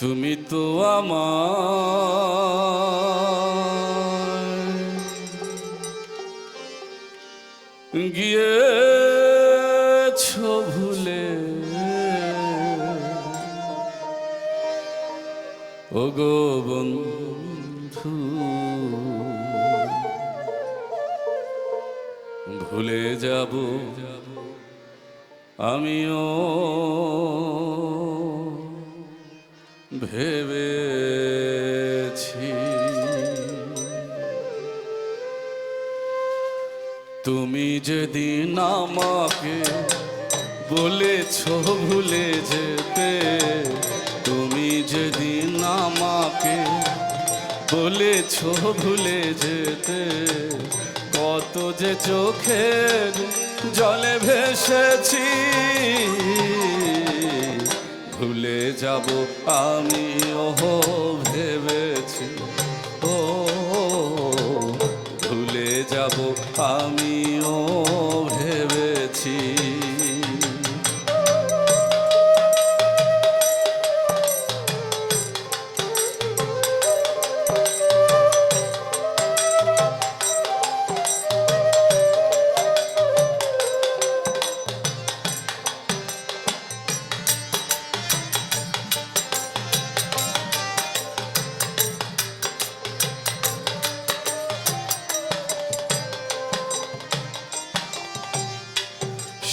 তুমি তো আমার গিয়েছ ভুলে। ও গো বন্ধু ভুলে যাব আমিও। ভেবেছি। তুমি যেদিন আমাকে বলেছ ভুলে যেতে, তুমি যেদিন আমাকে বলেছ ভুলে যেতে, কত যে চোখের জলে ভেসেছি। ভুলে যাব আমি ওহ ভেবেছি। ও ভুলে যাব আমি ভেবেছি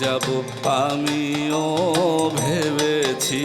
যাব আমিও ভেবেছি।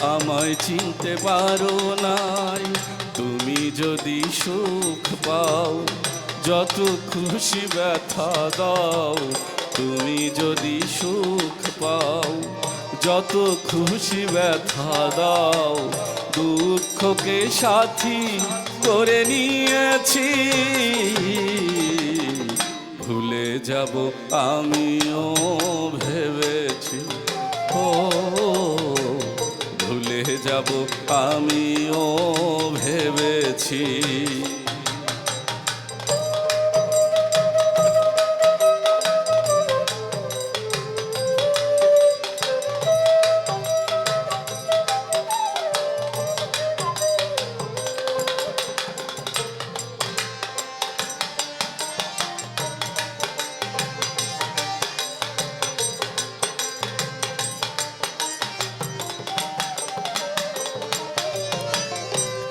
আমায় চিনতে পারো নাই। তুমি যদি সুখ পাও, যত খুশি ব্যথা দাও, তুমি যদি সুখ পাও, যত খুশি ব্যথা দাও, দুঃখকে সাথী করে নিয়েছি। ভুলে যাব আমিও ভেবেছি। ও যাব আমিও ভেবেছি।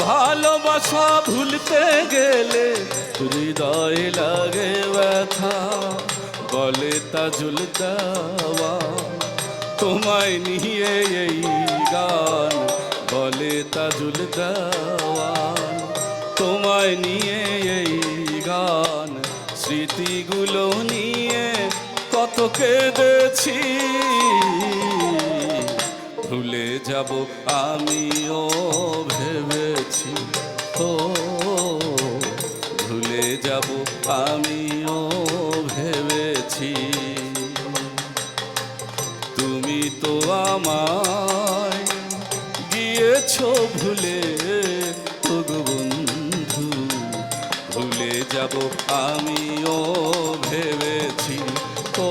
ভালোবাসা ভুলতে গেলে হৃদয় লাগে ব্যথা। বলে তাজুল দেওয়া, তোমায় নিয়ে এই গান। বলে তাজুল দেওয়া, তোমায় নিয়ে এই গান। স্মৃতিগুলো নিয়ে কত কেঁদেছি। ভুলে যাব আমিও ভেবেছি। ও, ভুলে যাব আমিও ভেবেছি। তুমি তো আমায় গিয়েছো ভুলে বন্ধু। ভুলে যাব আমিও ভেবেছি। ও